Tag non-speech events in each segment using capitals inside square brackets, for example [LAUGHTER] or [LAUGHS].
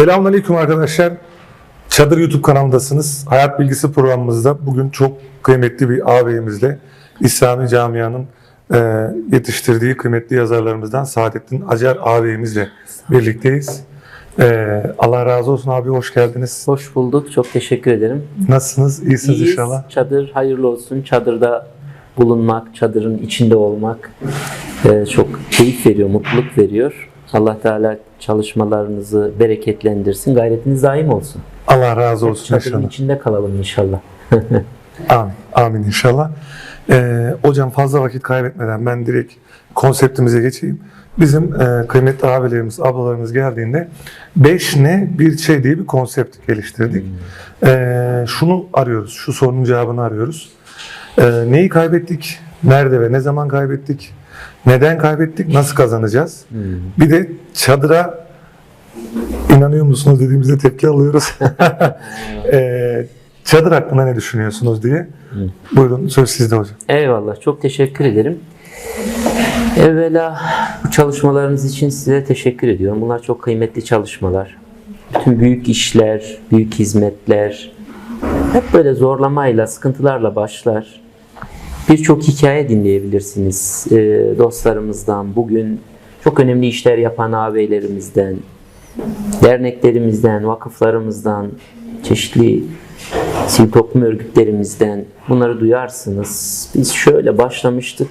Selamünaleyküm arkadaşlar. Çadır YouTube kanalındasınız. Hayat Bilgisi programımızda bugün çok kıymetli bir ağabeyimizle İslami Camia'nın e, yetiştirdiği kıymetli yazarlarımızdan Saadettin Acar ağabeyimizle birlikteyiz. E, Allah razı olsun abi hoş geldiniz. Hoş bulduk. Çok teşekkür ederim. Nasılsınız? İyisiniz İyiyiz. inşallah. Çadır hayırlı olsun. Çadırda bulunmak, çadırın içinde olmak e, çok keyif veriyor, mutluluk veriyor. Allah Teala çalışmalarınızı bereketlendirsin. Gayretiniz daim olsun. Allah razı olsun Çadırın inşallah. içinde kalalım inşallah. [LAUGHS] Amin. Amin inşallah. Ee, hocam fazla vakit kaybetmeden ben direkt konseptimize geçeyim. Bizim e, kıymetli abilerimiz, ablalarımız geldiğinde 5 ne bir şey diye bir konsept geliştirdik. Ee, şunu arıyoruz, şu sorunun cevabını arıyoruz. Ee, neyi kaybettik, nerede ve ne zaman kaybettik, neden kaybettik, nasıl kazanacağız? Bir de çadıra inanıyor musunuz dediğimizde tepki alıyoruz. [LAUGHS] Ee, çadır hakkında ne düşünüyorsunuz diye. Buyurun söz sizde hocam. Eyvallah. Çok teşekkür ederim. Evvela bu çalışmalarınız için size teşekkür ediyorum. Bunlar çok kıymetli çalışmalar. Bütün büyük işler, büyük hizmetler hep böyle zorlamayla, sıkıntılarla başlar. Birçok hikaye dinleyebilirsiniz ee, dostlarımızdan, bugün çok önemli işler yapan ağabeylerimizden, derneklerimizden, vakıflarımızdan, çeşitli sivil toplum örgütlerimizden bunları duyarsınız. Biz şöyle başlamıştık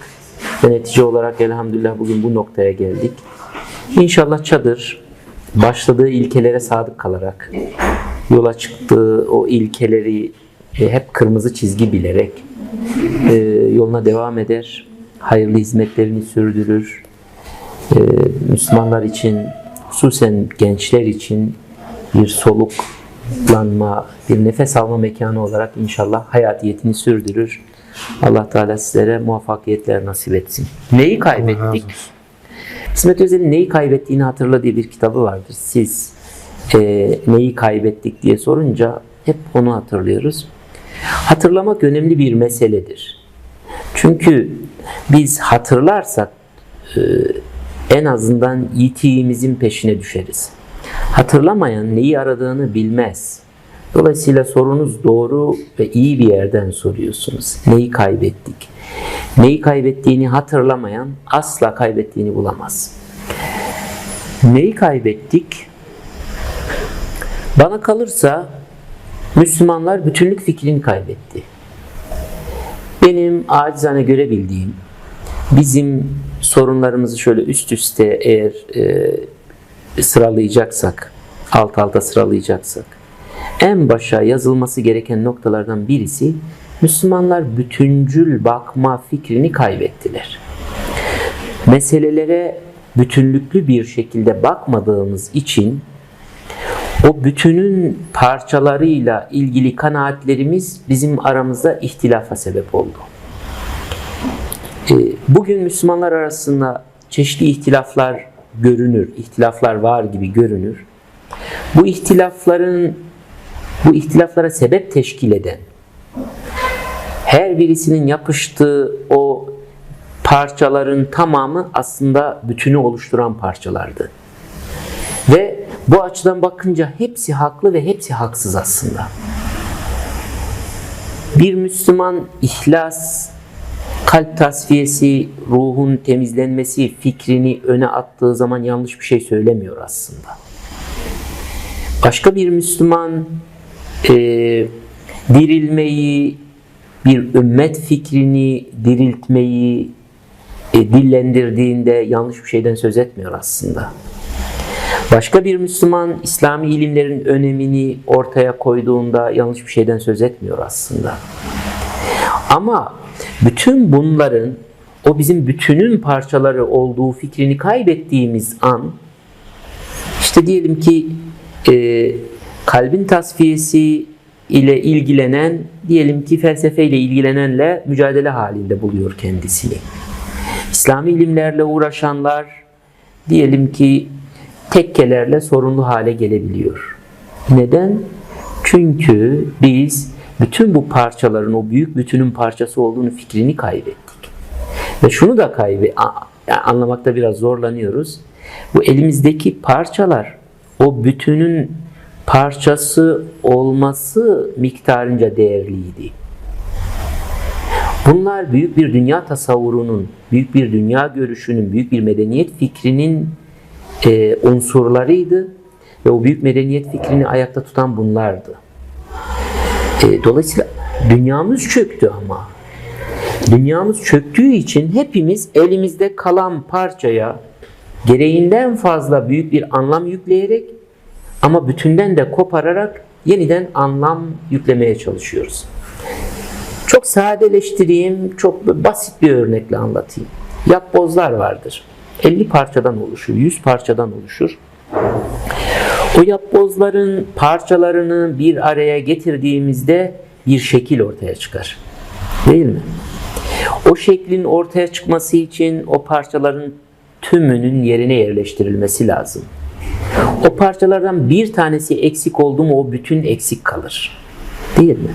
ve netice olarak elhamdülillah bugün bu noktaya geldik. İnşallah çadır başladığı ilkelere sadık kalarak yola çıktığı o ilkeleri e, hep kırmızı çizgi bilerek e, yoluna devam eder. Hayırlı hizmetlerini sürdürür. E, Müslümanlar için hususen gençler için bir soluklanma, bir nefes alma mekanı olarak inşallah hayatiyetini sürdürür. Allah Teala sizlere muvaffakiyetler nasip etsin. Neyi kaybettik? İsmet Özel'in neyi kaybettiğini hatırla diye bir kitabı vardır. Siz e, neyi kaybettik diye sorunca hep onu hatırlıyoruz. Hatırlamak önemli bir meseledir. Çünkü biz hatırlarsak e, en azından yitiğimizin peşine düşeriz. Hatırlamayan neyi aradığını bilmez. Dolayısıyla sorunuz doğru ve iyi bir yerden soruyorsunuz. Neyi kaybettik? Neyi kaybettiğini hatırlamayan asla kaybettiğini bulamaz. Neyi kaybettik? Bana kalırsa Müslümanlar bütünlük fikrini kaybetti. Benim acizane görebildiğim bizim sorunlarımızı şöyle üst üste eğer e, sıralayacaksak, alt alta sıralayacaksak en başa yazılması gereken noktalardan birisi Müslümanlar bütüncül bakma fikrini kaybettiler. Meselelere bütünlüklü bir şekilde bakmadığımız için o bütünün parçalarıyla ilgili kanaatlerimiz bizim aramızda ihtilafa sebep oldu. Ee, Bugün Müslümanlar arasında çeşitli ihtilaflar görünür, ihtilaflar var gibi görünür. Bu ihtilafların bu ihtilaflara sebep teşkil eden her birisinin yapıştığı o parçaların tamamı aslında bütünü oluşturan parçalardı. Ve bu açıdan bakınca hepsi haklı ve hepsi haksız aslında. Bir Müslüman ihlas, kalp tasfiyesi, ruhun temizlenmesi fikrini öne attığı zaman yanlış bir şey söylemiyor aslında. Başka bir Müslüman e, dirilmeyi, bir ümmet fikrini diriltmeyi e, dillendirdiğinde yanlış bir şeyden söz etmiyor aslında. Başka bir Müslüman İslami ilimlerin önemini ortaya koyduğunda yanlış bir şeyden söz etmiyor aslında. Ama bütün bunların o bizim bütünün parçaları olduğu fikrini kaybettiğimiz an işte diyelim ki e, kalbin tasfiyesi ile ilgilenen diyelim ki felsefeyle ilgilenenle mücadele halinde buluyor kendisini. İslami ilimlerle uğraşanlar diyelim ki tekkelerle sorunlu hale gelebiliyor. Neden? Çünkü biz bütün bu parçaların o büyük bütünün parçası olduğunu fikrini kaybettik. Ve şunu da kaybe yani anlamakta biraz zorlanıyoruz. Bu elimizdeki parçalar o bütünün parçası olması miktarınca değerliydi. Bunlar büyük bir dünya tasavvurunun, büyük bir dünya görüşünün, büyük bir medeniyet fikrinin e, unsurlarıydı ve o büyük medeniyet fikrini ayakta tutan bunlardı. E, dolayısıyla dünyamız çöktü ama. Dünyamız çöktüğü için hepimiz elimizde kalan parçaya gereğinden fazla büyük bir anlam yükleyerek ama bütünden de kopararak yeniden anlam yüklemeye çalışıyoruz. Çok sadeleştireyim, çok basit bir örnekle anlatayım. Yapbozlar vardır. 50 parçadan oluşur, 100 parçadan oluşur. O yapbozların parçalarını bir araya getirdiğimizde bir şekil ortaya çıkar. Değil mi? O şeklin ortaya çıkması için o parçaların tümünün yerine yerleştirilmesi lazım. O parçalardan bir tanesi eksik oldu mu o bütün eksik kalır. Değil mi?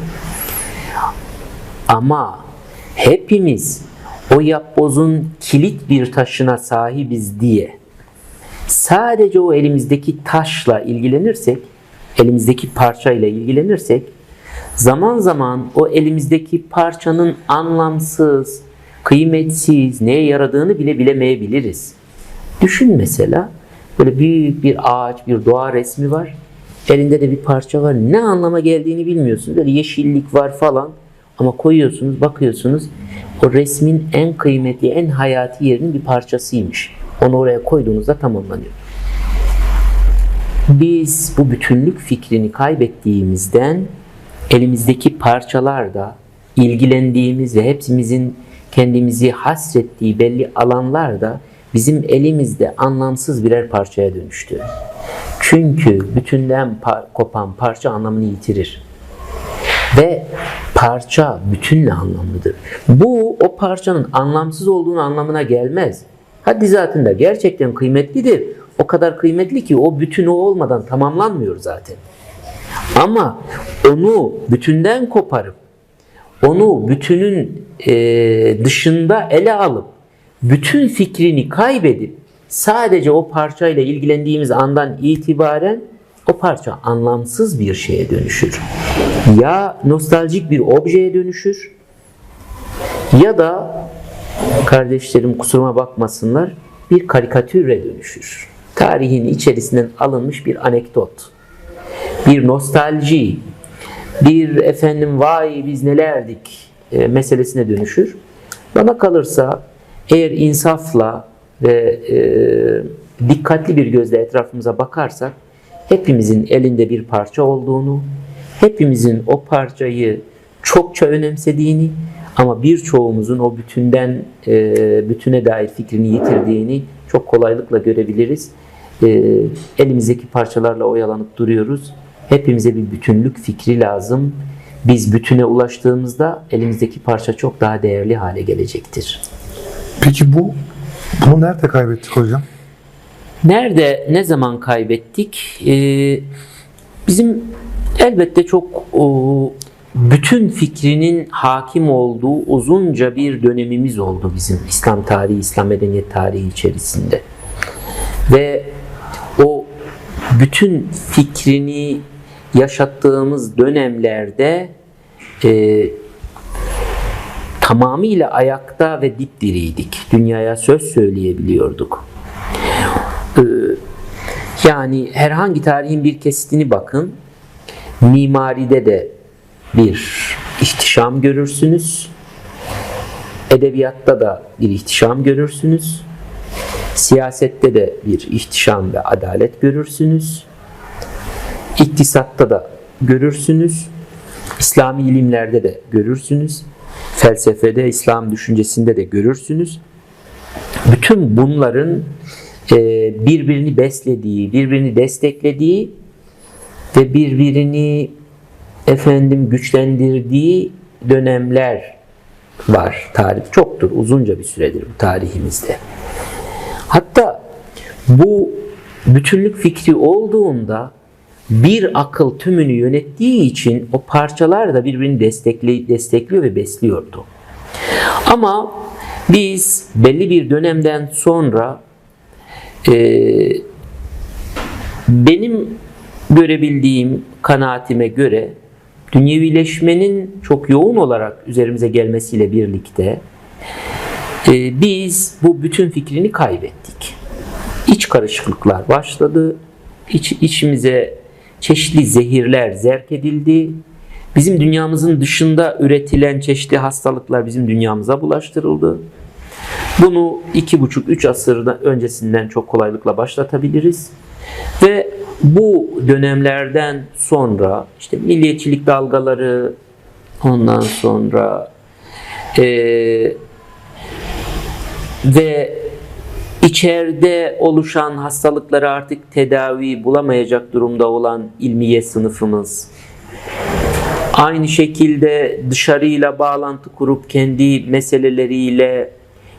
Ama hepimiz o yapbozun kilit bir taşına sahibiz diye sadece o elimizdeki taşla ilgilenirsek, elimizdeki parçayla ilgilenirsek zaman zaman o elimizdeki parçanın anlamsız, kıymetsiz, neye yaradığını bile bilemeyebiliriz. Düşün mesela böyle büyük bir ağaç, bir doğa resmi var. Elinde de bir parça var. Ne anlama geldiğini bilmiyorsunuz. Böyle yeşillik var falan. Ama koyuyorsunuz, bakıyorsunuz o resmin en kıymetli, en hayati yerinin bir parçasıymış. Onu oraya koyduğunuzda tamamlanıyor. Biz bu bütünlük fikrini kaybettiğimizden elimizdeki parçalarda ilgilendiğimiz ve hepimizin kendimizi hasrettiği belli alanlarda bizim elimizde anlamsız birer parçaya dönüştü. Çünkü bütünden par- kopan parça anlamını yitirir. Ve parça bütünle anlamlıdır. Bu o parçanın anlamsız olduğunu anlamına gelmez. Haddi zatında gerçekten kıymetlidir. O kadar kıymetli ki o bütün o olmadan tamamlanmıyor zaten. Ama onu bütünden koparıp onu bütünün e, dışında ele alıp bütün fikrini kaybedip sadece o parçayla ilgilendiğimiz andan itibaren o parça anlamsız bir şeye dönüşür. Ya nostaljik bir objeye dönüşür ya da kardeşlerim kusuruma bakmasınlar bir karikatüre dönüşür. Tarihin içerisinden alınmış bir anekdot, bir nostalji, bir efendim vay biz nelerdik e, meselesine dönüşür. Bana kalırsa eğer insafla ve e, dikkatli bir gözle etrafımıza bakarsak hepimizin elinde bir parça olduğunu, hepimizin o parçayı çokça önemsediğini ama birçoğumuzun o bütünden e, bütüne dair fikrini yitirdiğini çok kolaylıkla görebiliriz. E, elimizdeki parçalarla oyalanıp duruyoruz. Hepimize bir bütünlük fikri lazım. Biz bütüne ulaştığımızda elimizdeki parça çok daha değerli hale gelecektir. Peki bu bunu nerede kaybettik hocam? Nerede, ne zaman kaybettik? Ee, bizim elbette çok bütün fikrinin hakim olduğu uzunca bir dönemimiz oldu bizim İslam tarihi, İslam medeniyet tarihi içerisinde. Ve o bütün fikrini yaşattığımız dönemlerde e, tamamıyla ayakta ve dipdiriydik. Dünyaya söz söyleyebiliyorduk. Ee, yani herhangi tarihin bir kesitini bakın. Mimaride de bir ihtişam görürsünüz. Edebiyatta da bir ihtişam görürsünüz. Siyasette de bir ihtişam ve adalet görürsünüz. İktisatta da görürsünüz. İslami ilimlerde de görürsünüz. Felsefede, İslam düşüncesinde de görürsünüz. Bütün bunların birbirini beslediği, birbirini desteklediği ve birbirini efendim güçlendirdiği dönemler var. Tarih çoktur, uzunca bir süredir bu tarihimizde. Hatta bu bütünlük fikri olduğunda bir akıl tümünü yönettiği için o parçalar da birbirini destekli, destekliyor ve besliyordu. Ama biz belli bir dönemden sonra e, benim görebildiğim kanaatime göre dünyevileşmenin çok yoğun olarak üzerimize gelmesiyle birlikte e, biz bu bütün fikrini kaybettik. İç karışıklıklar başladı. İç, içimize çeşitli zehirler zerk edildi. Bizim dünyamızın dışında üretilen çeşitli hastalıklar bizim dünyamıza bulaştırıldı. Bunu iki buçuk, üç asırda öncesinden çok kolaylıkla başlatabiliriz. Ve bu dönemlerden sonra işte milliyetçilik dalgaları, ondan sonra eee, ve içeride oluşan hastalıkları artık tedavi bulamayacak durumda olan ilmiye sınıfımız, aynı şekilde dışarıyla bağlantı kurup kendi meseleleriyle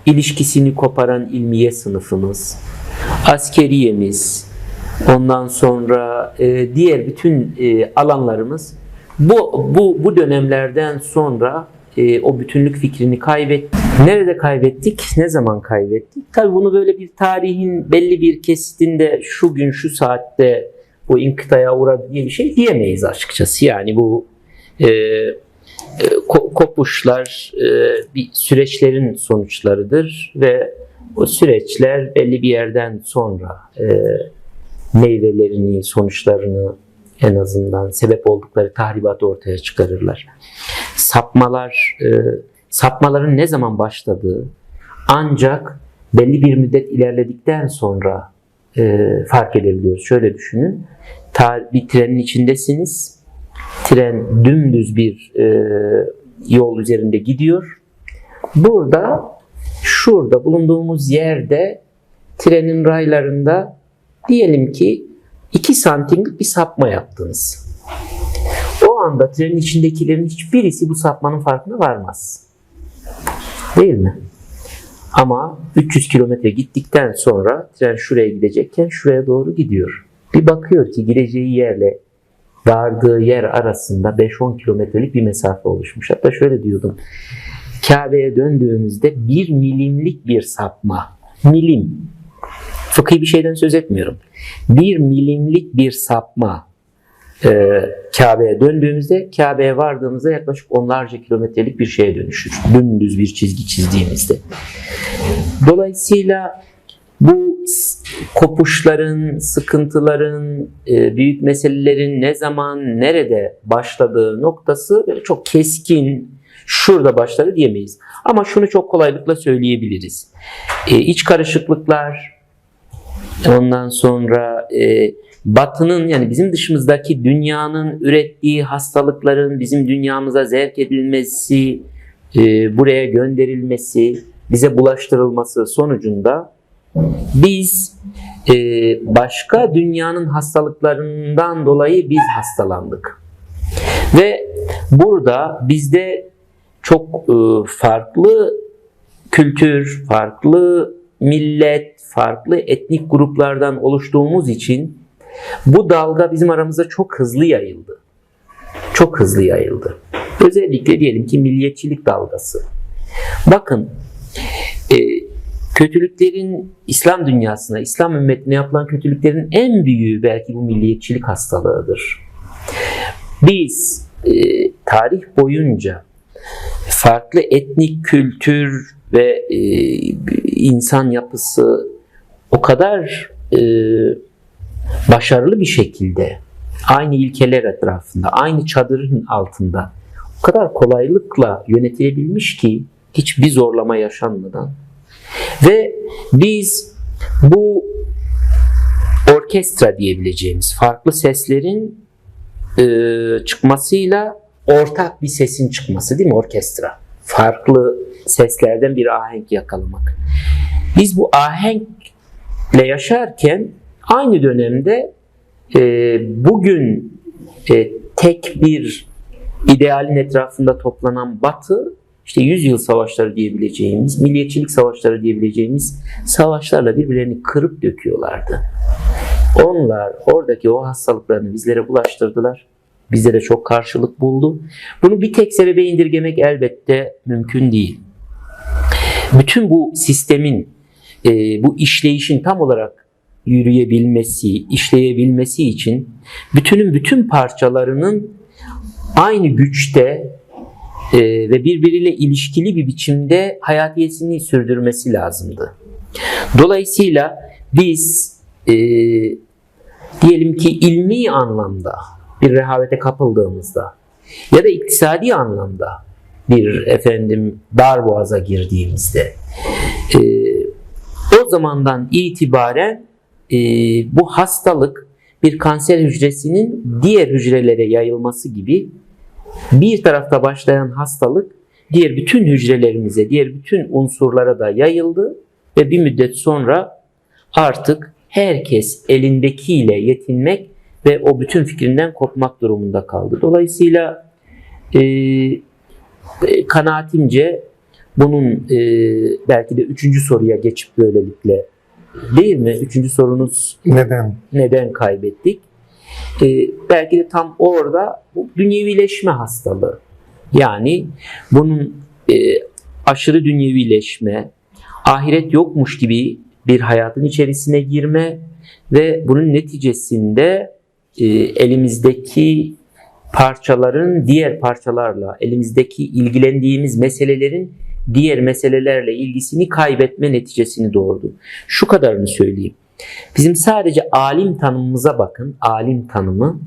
ilişkisini koparan ilmiye sınıfımız, askeriyemiz, ondan sonra e, diğer bütün e, alanlarımız bu bu bu dönemlerden sonra e, o bütünlük fikrini kaybettik. Nerede kaybettik? Ne zaman kaybettik? Tabii bunu böyle bir tarihin belli bir kesitinde şu gün şu saatte bu inkıtaya uğradı diye bir şey diyemeyiz açıkçası. Yani bu e, kopuşlar e, bir süreçlerin sonuçlarıdır ve o süreçler belli bir yerden sonra e, meyvelerini, sonuçlarını en azından sebep oldukları tahribatı ortaya çıkarırlar. Sapmalar, e, sapmaların ne zaman başladığı ancak belli bir müddet ilerledikten sonra e, fark edebiliyoruz. Şöyle düşünün, bir trenin içindesiniz, tren dümdüz bir e, yol üzerinde gidiyor. Burada, şurada bulunduğumuz yerde trenin raylarında diyelim ki 2 santimlik bir sapma yaptınız. O anda trenin içindekilerin hiçbirisi bu sapmanın farkına varmaz. Değil mi? Ama 300 kilometre gittikten sonra tren şuraya gidecekken şuraya doğru gidiyor. Bir bakıyor ki gideceği yerle vardığı yer arasında 5-10 kilometrelik bir mesafe oluşmuş. Hatta şöyle diyordum. Kabe'ye döndüğümüzde bir milimlik bir sapma. Milim. Fıkhi bir şeyden söz etmiyorum. Bir milimlik bir sapma e, Kabe'ye döndüğümüzde Kabe'ye vardığımızda yaklaşık onlarca kilometrelik bir şeye dönüşür. Dümdüz bir çizgi çizdiğimizde. Dolayısıyla bu kopuşların, sıkıntıların, e, büyük meselelerin ne zaman, nerede başladığı noktası böyle çok keskin, şurada başladı diyemeyiz. Ama şunu çok kolaylıkla söyleyebiliriz. E, iç karışıklıklar, ondan sonra e, Batı'nın yani bizim dışımızdaki dünyanın ürettiği hastalıkların bizim dünyamıza zevk edilmesi, buraya gönderilmesi, bize bulaştırılması sonucunda biz e, başka dünyanın hastalıklarından dolayı biz hastalandık. Ve burada bizde çok e, farklı kültür, farklı millet, farklı etnik gruplardan oluştuğumuz için bu dalga bizim aramızda çok hızlı yayıldı. Çok hızlı yayıldı. Özellikle diyelim ki milliyetçilik dalgası. Bakın e, kötülüklerin İslam dünyasına, İslam ümmetine yapılan kötülüklerin en büyüğü belki bu milliyetçilik hastalığıdır. Biz e, tarih boyunca farklı etnik kültür ve e, insan yapısı o kadar e, başarılı bir şekilde aynı ilkeler etrafında, aynı çadırın altında o kadar kolaylıkla yönetilebilmiş ki hiçbir zorlama yaşanmadan ve biz bu orkestra diyebileceğimiz farklı seslerin e, çıkmasıyla ortak bir sesin çıkması değil mi orkestra? Farklı seslerden bir ahenk yakalamak. Biz bu ahenkle yaşarken aynı dönemde e, bugün e, tek bir idealin etrafında toplanan Batı işte yüzyıl savaşları diyebileceğimiz, milliyetçilik savaşları diyebileceğimiz savaşlarla birbirlerini kırıp döküyorlardı. Onlar oradaki o hastalıklarını bizlere bulaştırdılar. Bize de çok karşılık buldu. Bunu bir tek sebebe indirgemek elbette mümkün değil. Bütün bu sistemin, e, bu işleyişin tam olarak yürüyebilmesi, işleyebilmesi için bütünün bütün parçalarının aynı güçte e, ve birbiriyle ilişkili bir biçimde hayatiyetini sürdürmesi lazımdı. Dolayısıyla biz e, diyelim ki ilmi anlamda bir rehavete kapıldığımızda ya da iktisadi anlamda bir efendim dar boğaza girdiğimizde e, o zamandan itibaren e, bu hastalık bir kanser hücresinin diğer hücrelere yayılması gibi bir tarafta başlayan hastalık diğer bütün hücrelerimize, diğer bütün unsurlara da yayıldı ve bir müddet sonra artık herkes elindekiyle yetinmek ve o bütün fikrinden kopmak durumunda kaldı. Dolayısıyla e, e, kanaatimce bunun e, belki de üçüncü soruya geçip böylelikle değil mi? Üçüncü sorunuz Neden? neden kaybettik? Ee, belki de tam orada bu dünyevileşme hastalığı. Yani bunun e, aşırı dünyevileşme, ahiret yokmuş gibi bir hayatın içerisine girme ve bunun neticesinde e, elimizdeki parçaların diğer parçalarla, elimizdeki ilgilendiğimiz meselelerin diğer meselelerle ilgisini kaybetme neticesini doğurdu. Şu kadarını söyleyeyim. Bizim sadece alim tanımımıza bakın. Alim tanımı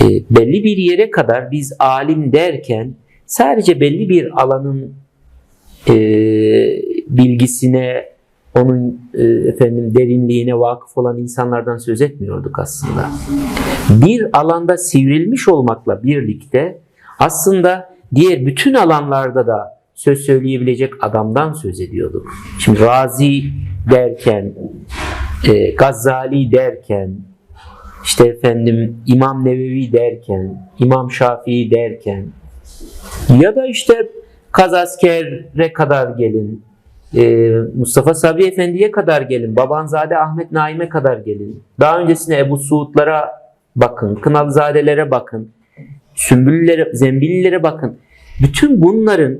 e, belli bir yere kadar biz alim derken sadece belli bir alanın e, bilgisine, onun e, efendim derinliğine vakıf olan insanlardan söz etmiyorduk aslında. Bir alanda sivrilmiş olmakla birlikte aslında diğer bütün alanlarda da söz söyleyebilecek adamdan söz ediyorduk. Şimdi Razi derken, e, Gazali derken, işte efendim İmam Nevevi derken, İmam Şafii derken ya da işte Kazasker'e kadar gelin, e, Mustafa Sabri Efendi'ye kadar gelin, Babanzade Ahmet Naim'e kadar gelin. Daha öncesine Ebu Suud'lara bakın, Kınalızadelere bakın, Sümbüllülere, Zembililere bakın. Bütün bunların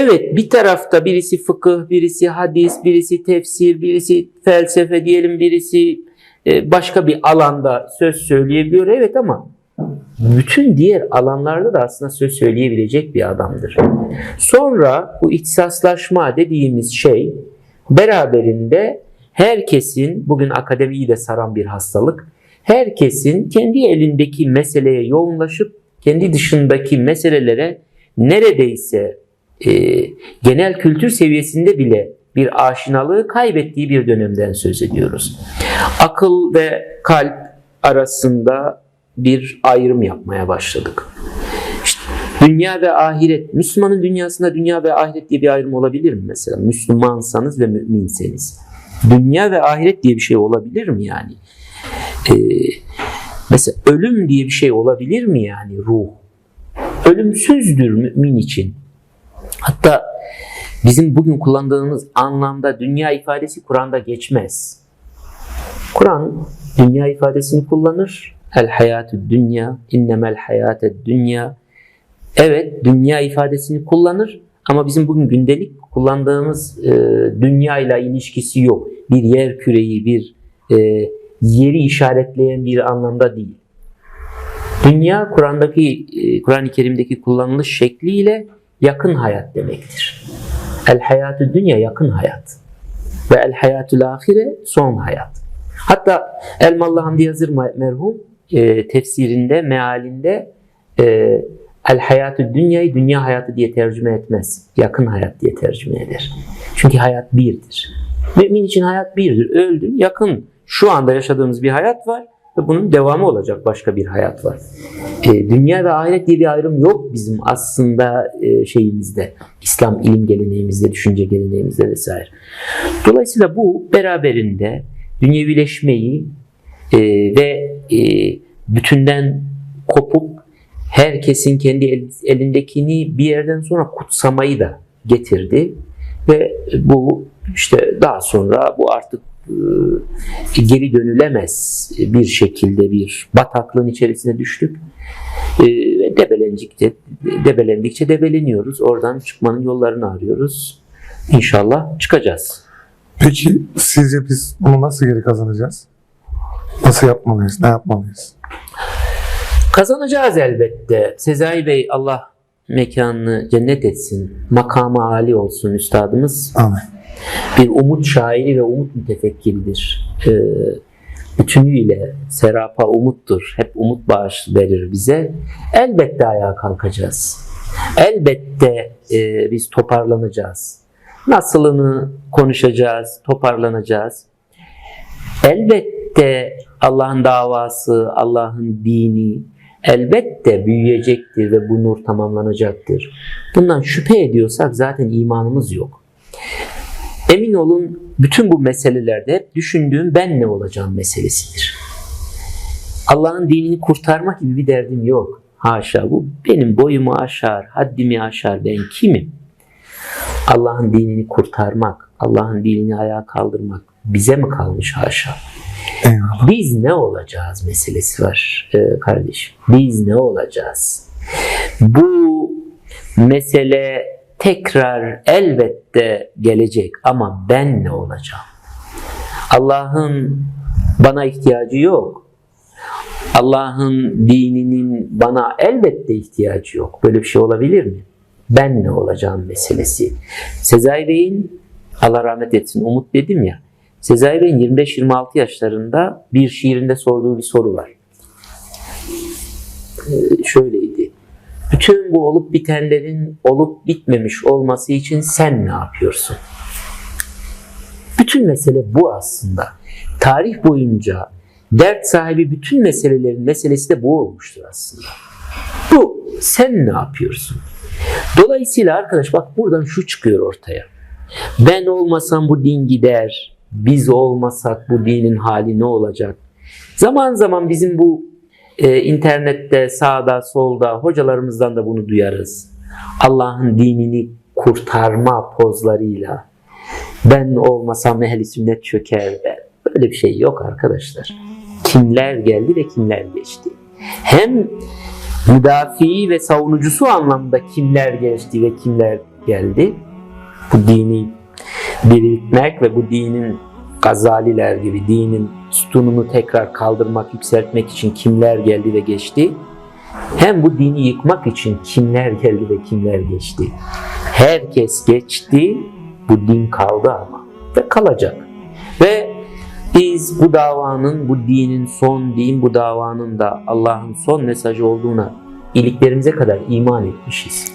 Evet bir tarafta birisi fıkıh, birisi hadis, birisi tefsir, birisi felsefe diyelim, birisi e, başka bir alanda söz söyleyebiliyor. Evet ama bütün diğer alanlarda da aslında söz söyleyebilecek bir adamdır. Sonra bu ihtisaslaşma dediğimiz şey beraberinde herkesin, bugün akademiyi de saran bir hastalık, herkesin kendi elindeki meseleye yoğunlaşıp kendi dışındaki meselelere neredeyse e, genel kültür seviyesinde bile bir aşinalığı kaybettiği bir dönemden söz ediyoruz. Akıl ve kalp arasında bir ayrım yapmaya başladık. Dünya ve ahiret, Müslümanın dünyasında dünya ve ahiret diye bir ayrım olabilir mi mesela? Müslümansanız ve müminseniz. Dünya ve ahiret diye bir şey olabilir mi yani? Ee, mesela ölüm diye bir şey olabilir mi yani ruh? Ölümsüzdür mümin için. Hatta bizim bugün kullandığımız anlamda dünya ifadesi Kur'an'da geçmez. Kur'an dünya ifadesini kullanır. El hayatü dünya, innemel hayatü dünya. Evet, dünya ifadesini kullanır ama bizim bugün gündelik kullandığımız e, dünya ile ilişkisi yok. Bir yer küreyi, bir e, yeri işaretleyen bir anlamda değil. Dünya Kur'an'daki e, Kur'an-ı Kerim'deki kullanılış şekliyle yakın hayat demektir. El hayatü dünya yakın hayat. Ve el hayatül ahire son hayat. Hatta Elmalı Hamdi Yazır merhum e, tefsirinde, mealinde e, el hayatü dünyayı dünya hayatı diye tercüme etmez. Yakın hayat diye tercüme eder. Çünkü hayat birdir. Mümin için hayat birdir. Öldün, yakın. Şu anda yaşadığımız bir hayat var ve bunun devamı olacak başka bir hayat var. E, dünya ve ahiret diye bir ayrım yok bizim aslında e, şeyimizde. İslam ilim geleneğimizde, düşünce geleneğimizde vesaire. Dolayısıyla bu beraberinde dünyevileşmeyi e, ve e, bütünden kopup herkesin kendi el- elindekini bir yerden sonra kutsamayı da getirdi ve bu işte daha sonra bu artık e, geri dönülemez bir şekilde bir bataklığın içerisine düştük. E, ve debelendikçe, debelendikçe debeleniyoruz. Oradan çıkmanın yollarını arıyoruz. İnşallah çıkacağız. Peki sizce biz bunu nasıl geri kazanacağız? Nasıl yapmalıyız? Ne yapmalıyız? Kazanacağız elbette. Sezai Bey Allah mekanını cennet etsin. Makamı âli olsun üstadımız. Amin. Bir umut şairi ve umut mütefekkiridir. Ee, bütünüyle serapa umuttur. Hep umut bağış verir bize. Elbette ayağa kalkacağız. Elbette e, biz toparlanacağız. Nasılını konuşacağız, toparlanacağız. Elbette Allah'ın davası, Allah'ın dini elbette büyüyecektir ve bu nur tamamlanacaktır. Bundan şüphe ediyorsak zaten imanımız yok. Emin olun bütün bu meselelerde hep düşündüğüm ben ne olacağım meselesidir. Allah'ın dinini kurtarmak gibi bir derdim yok. Haşa bu benim boyumu aşar, haddimi aşar. Ben kimim? Allah'ın dinini kurtarmak, Allah'ın dinini ayağa kaldırmak bize mi kalmış haşa? Eyvallah. Biz ne olacağız meselesi var e, kardeşim. Biz ne olacağız? Bu mesele tekrar elbette gelecek ama ben ne olacağım? Allah'ın bana ihtiyacı yok. Allah'ın dininin bana elbette ihtiyacı yok. Böyle bir şey olabilir mi? Ben ne olacağım meselesi. Sezai Bey'in Allah rahmet etsin umut dedim ya. Sezai Bey'in 25-26 yaşlarında bir şiirinde sorduğu bir soru var. Ee, şöyleydi. Bütün bu olup bitenlerin olup bitmemiş olması için sen ne yapıyorsun? Bütün mesele bu aslında. Tarih boyunca dert sahibi bütün meselelerin meselesi de bu olmuştur aslında. Bu sen ne yapıyorsun? Dolayısıyla arkadaş bak buradan şu çıkıyor ortaya. Ben olmasam bu din gider. Biz olmasak bu dinin hali ne olacak? Zaman zaman bizim bu e, internette sağda solda hocalarımızdan da bunu duyarız. Allah'ın dinini kurtarma pozlarıyla ben olmasam ehli sünnet çöker der. Böyle bir şey yok arkadaşlar. Kimler geldi ve kimler geçti. Hem müdafi ve savunucusu anlamda kimler geçti ve kimler geldi. Bu dini diriltmek ve bu dinin gazaliler gibi dinin sütununu tekrar kaldırmak, yükseltmek için kimler geldi ve geçti. Hem bu dini yıkmak için kimler geldi ve kimler geçti. Herkes geçti, bu din kaldı ama ve kalacak. Ve biz bu davanın, bu dinin son din, bu davanın da Allah'ın son mesajı olduğuna iliklerimize kadar iman etmişiz.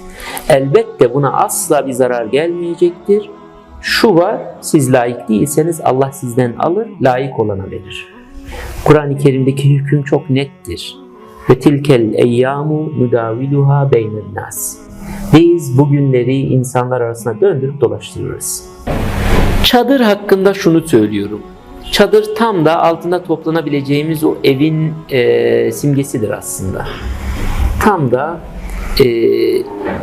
Elbette buna asla bir zarar gelmeyecektir. Şu var, siz layık değilseniz Allah sizden alır, layık olana verir. Kur'an-ı Kerim'deki hüküm çok nettir. Ve tilkel eyyamu nudaviluha beynen nas. Biz bu günleri insanlar arasında döndürüp dolaştırırız. Çadır hakkında şunu söylüyorum. Çadır tam da altında toplanabileceğimiz o evin e, simgesidir aslında. Tam da e,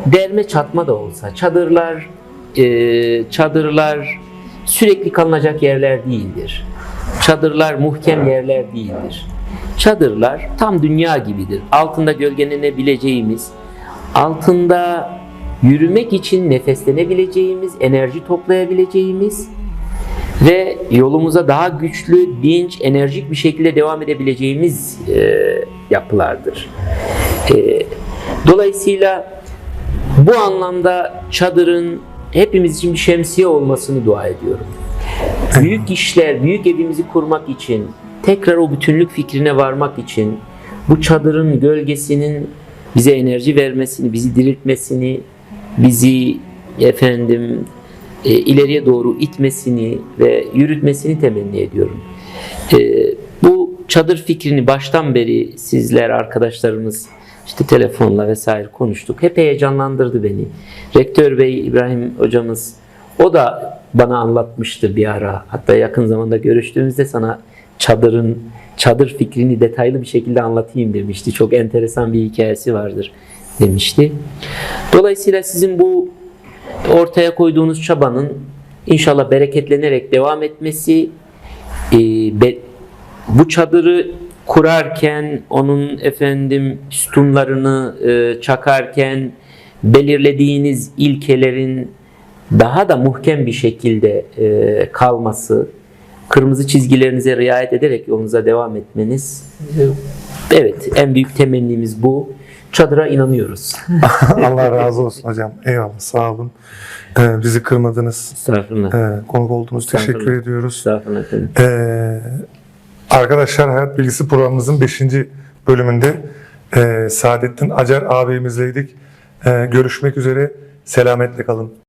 derme çatma da olsa çadırlar e, çadırlar sürekli kalınacak yerler değildir. Çadırlar muhkem yerler değildir. Çadırlar tam dünya gibidir. Altında gölgelenebileceğimiz, altında yürümek için nefeslenebileceğimiz, enerji toplayabileceğimiz ve yolumuza daha güçlü, dinç, enerjik bir şekilde devam edebileceğimiz e, yapılardır. E, dolayısıyla bu anlamda çadırın hepimiz için bir şemsiye olmasını dua ediyorum. Büyük işler, büyük evimizi kurmak için, tekrar o bütünlük fikrine varmak için bu çadırın gölgesinin bize enerji vermesini, bizi diriltmesini, bizi efendim e, ileriye doğru itmesini ve yürütmesini temenni ediyorum. E, bu çadır fikrini baştan beri sizler arkadaşlarımız işte telefonla vesaire konuştuk. Hep heyecanlandırdı beni. Rektör Bey İbrahim hocamız o da bana anlatmıştı bir ara. Hatta yakın zamanda görüştüğümüzde sana çadırın çadır fikrini detaylı bir şekilde anlatayım demişti. Çok enteresan bir hikayesi vardır demişti. Dolayısıyla sizin bu ortaya koyduğunuz çabanın inşallah bereketlenerek devam etmesi, e, be- bu çadırı kurarken, onun efendim sütunlarını e, çakarken belirlediğiniz ilkelerin daha da muhkem bir şekilde e, kalması, kırmızı çizgilerinize riayet ederek yolunuza devam etmeniz evet en büyük temennimiz bu. Çadıra inanıyoruz. [LAUGHS] Allah razı olsun hocam. Eyvallah sağ olun. Ee, bizi kırmadınız. Estağfurullah. Ee, konuk olduğunuz teşekkür ediyoruz. Estağfurullah efendim. Ee, arkadaşlar Hayat Bilgisi programımızın 5. bölümünde e, Saadettin Acar ağabeyimizleydik. Ee, görüşmek üzere. Selametle kalın.